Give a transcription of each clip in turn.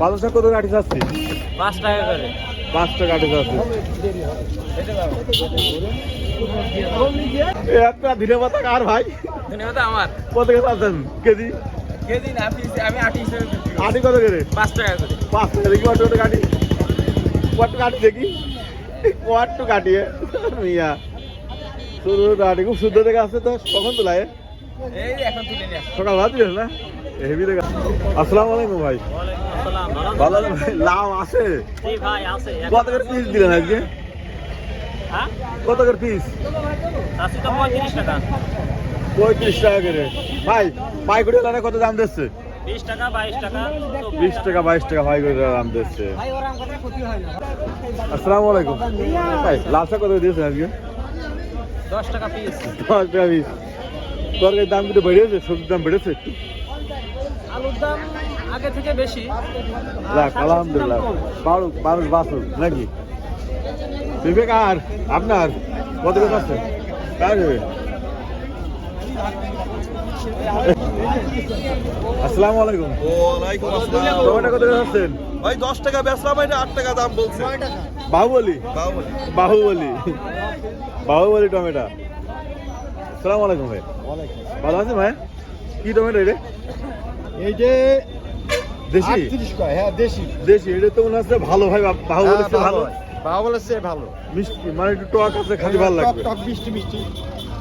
পালং শাক কত কাঠি চাচ্ছি পাঁচ টাকা করে। পাঁচটা কাঠি চাচ্ছি এ একটা ধীরে পাতা কার ভাই? ধন্যবাদ আমার। কত করে চাচ্ছেন কেজি? কেজি না আমি আটি হিসেবে। আটি কত করে? পাঁচ টাকা করে। পাঁচ টাকা দেখি কত করে কাটি কত কাটি দেখি? কত কাটি এ? মিয়া শুধু কাটি খুব শুদ্ধ থেকে আসছে তো কখন তো সকাল ভাত দিলেন না? হেভি দেখা। আসসালামু আলাইকুম ভাই। ভালো ভাই? লাউ আছে। ভাই কত করে পিস দিলেন আজকে? হ্যাঁ? কত করে পিস পঁয়ত্রিশ টাকা। পঁয়ত্রিশ টাকা করে। ভাই পাইকুড়ি লানে কত দাম দিচ্ছে? বিশ টাকা বাইশ টাকা বিশ টাকা। বাইশ টাকা পাইকুড়ি দাম দিচ্ছে। আসসালামু আলাইকুম। ভাই লাল শাক কত দিয়েছেন আজকে? দশ টাকা পিস দশ টাকা পিস তরকারির দাম কিন্তু বেড়েছে সবজির দাম বেড়েছে একটু। আলুর দাম আগে থেকে বেশি। যাক আলহামদুলিল্লাহ। মানুষ নাকি? বিবেক আর আপনার কত আছে? কার আসসালামু আলাইকুম। ওয়ালাইকুম আসসালাম। টমেটো কত আছেন ভাই দশ টাকা বেচলাম এটা আট টাকা দাম বলছে। বাহুবলি? বাহুবলি। বাহুবলি। বাহুবলি টমেটো। আসসালামু আলাইকুম ভাই। ভালো আছেন ভাই? কি টমেটো এটা? এই যে দেশি? হ্যাঁ দেশি। দেশি এটা তো মনে হচ্ছে ভালো ভাই বা- বাহুবলি চেয়ে ভালো। বাহুবলি সে ভালো। মিষ্টি মানে একটু টক আছে খালি ভালো লাগবে। টক মিষ্টি মিষ্টি।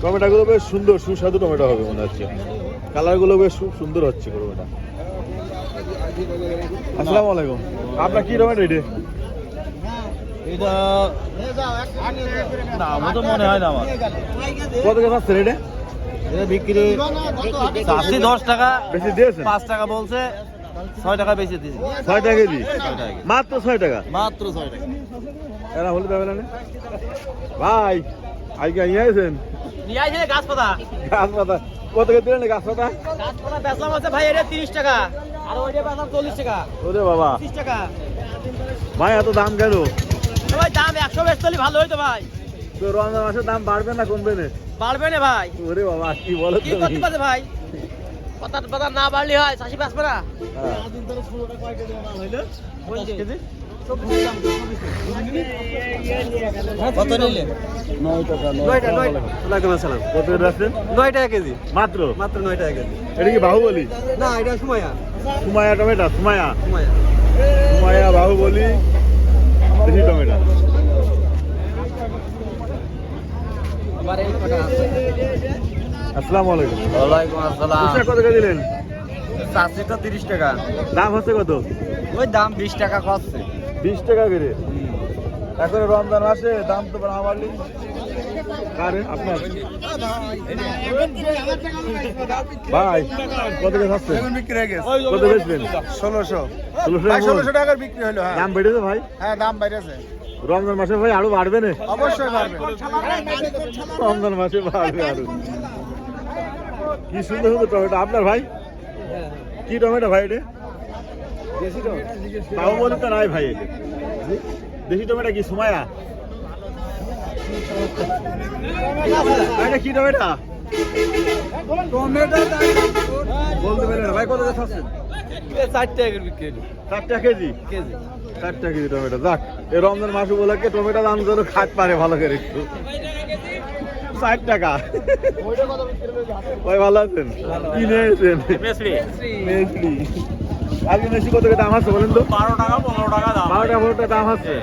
টমেটোগুলো বেশ সুন্দর সুস্বাদু টমেটো হবে মনে হচ্ছে। কালারগুলো বেশ খুব সুন্দর হচ্ছে টমেটো আসসালামু আলাইকুম। আপনার কি টমেটো এটা? এটা না আমার তো মনে হয় না আমার। কত এটা বিক্রি চাষি দশ টাকা বেশি দিয়েছেন? পাঁচ টাকা বলছে ছয় টাকা বেশি দিয়েছি। ছয় টাকা কেজি। মাত্র ছয় টাকা? মাত্র ছয় টাকা। এরা হলে দেবে না? ভাই আজকে আছেন নিয়ে আসে গাছ পাতা? গাছ পাতা। কত করে দিলেন গাছ পাতা? গাছ পাতা বেচলাম আছে ভাই এটা তিরিশ টাকা। আর ওইটা বেচলাম চল্লিশ টাকা। ওরে বাবা। তিরিশ টাকা। ভাই এত দাম কেন? ভাই দাম একশো বেশ চলি ভালো হইতো ভাই। তো রমজান মাসে দাম বাড়বে না কমবে না? বাড়বে না ভাই। ওরে বাবা কি বলো কি করতে পারছে ভাই? পাতা পাতা না বাড়লে হয় চাষি বেচবে না। হ্যাঁ। কত নিলে নয়টা ওয়ালাইকুম আসসালাম। কত রাখছেন নয় টাকা কেজি। মাত্র? মাত্র নয় টাকা কেজি। এটা কি বাহুবলি? না এটা সুমাইয়া। সুমায়া টমেটো সুমায়া সুমাইয়া। সুমায়া বাহুবলি। দেশি টমেটো। আসসালামু আলাইকুম। ওয়ালাইকুম আসসালাম। কত করে দিলেন? চাষিটা তিরিশ টাকা। দাম হচ্ছে কত? ওই দাম বিশ টাকা কচ্ছে। বিশ টাকা করে। এখন রমজান আসে দাম তো না বাড়লি কারে আপনার? ভাই কত কত বেচবেন? ষোলোশো। ষোলোশো টাকা টাকার বিক্রি হলো হ্যাঁ। দাম বেড়েছে ভাই? হ্যাঁ দাম রমজান মাসে ভাই আরও বাড়বে না? অবশ্যই রমজান মাসে বাড়বে আরও। কি সুন্দর সুন্দর টমেটো। আপনার ভাই? কি টমেটো ভাই এটা? তাও বলে তো নাই ভাই। এটা দেশি টমেটো কি সুমায়া? এটা কি টমেটো বলতে পারেন না। ভাই কত ষাট টাকা ষাট টাকা কেজি? কেজি। ষাট টাকা কেজি টমেটো। যাক এই রমজান মাস উপলক্ষে টমেটো দাম যেন খাট পারে ভালো করে একটু। ষাট টাকা। ভাই ভালো আছেন? কি নিয়েছেন? মেসলি। আজকে মেসি কত দাম আছে বলেন তো? বারো টাকা পনেরো টাকা দাম। বারোটা পনেরোটা দাম আছে।